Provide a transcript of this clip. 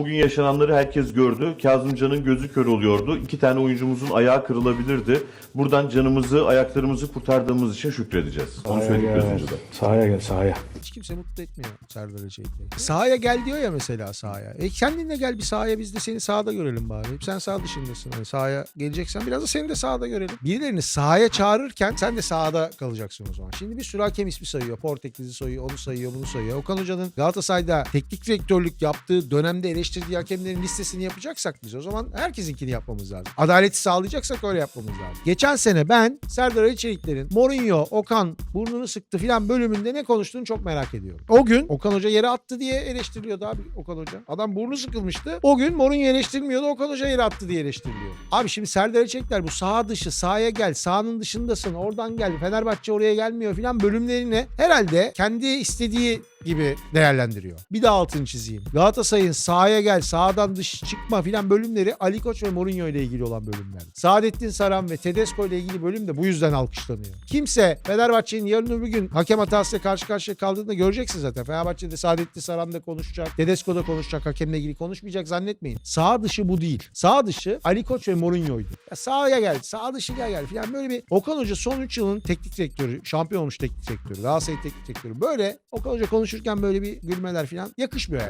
Bugün yaşananları herkes gördü. Kazımcan'ın gözü kör oluyordu. İki tane oyuncumuzun ayağı kırılabilirdi. Buradan canımızı, ayaklarımızı kurtardığımız için şükredeceğiz. Onu söyledik biraz önce de. Sahaya gel sahaya. Hiç kimse mutlu etmiyor Serdar Ece'yi. Sahaya gel diyor ya mesela sahaya. E kendin de gel bir sahaya biz de seni sahada görelim bari. Hep sen sağ dışındasın. Hani sahaya geleceksen biraz da seni de sahada görelim. Birilerini sahaya çağırırken sen de sahada kalacaksın o zaman. Şimdi bir sürü hakem ismi sayıyor. Portekiz'i sayıyor, onu sayıyor, bunu sayıyor. Okan Hoca'nın Galatasaray'da teknik direktörlük yaptığı dönemde eleştirdiği hakemlerin listesini yapacaksak biz o zaman herkesinkini yapmamız lazım. Adaleti sağlayacaksak öyle yapmamız lazım. Geçen sene ben Serdar Ali Çelikler'in Mourinho, Okan burnunu sıktı filan bölümünde ne konuştuğunu çok merak ediyorum. O gün Okan Hoca yere attı diye eleştiriliyordu abi Okan Hoca. Adam burnu sıkılmıştı. O gün Mourinho eleştirilmiyordu. Okan Hoca yere attı diye eleştiriliyor. Abi şimdi Serdar Ali Çelikler bu saha dışı sahaya gel sahanın dışındasın oradan gel Fenerbahçe oraya gelmiyor filan bölümlerini herhalde kendi istediği gibi değerlendiriyor. Bir daha altını çizeyim. Galatasaray'ın sahaya gel, sağdan dış çıkma filan bölümleri Ali Koç ve Mourinho ile ilgili olan bölümler. Saadettin Saran ve Tedesco ile ilgili bölüm de bu yüzden alkışlanıyor. Kimse Fenerbahçe'nin yarın öbür gün hakem hatasıyla karşı karşıya kaldığında göreceksin zaten. Fenerbahçe'de Saadettin Saran da konuşacak, Tedesco da konuşacak, hakemle ilgili konuşmayacak zannetmeyin. Sağ dışı bu değil. Sağ dışı Ali Koç ve Mourinho'ydu. Ya sahaya gel, sağ dışı gel gel filan böyle bir Okan Hoca son 3 yılın teknik direktörü, şampiyon olmuş teknik direktörü, Galatasaray teknik direktörü. Böyle Okan Hoca konuşurken böyle bir gülmeler filan yakışmıyor yani.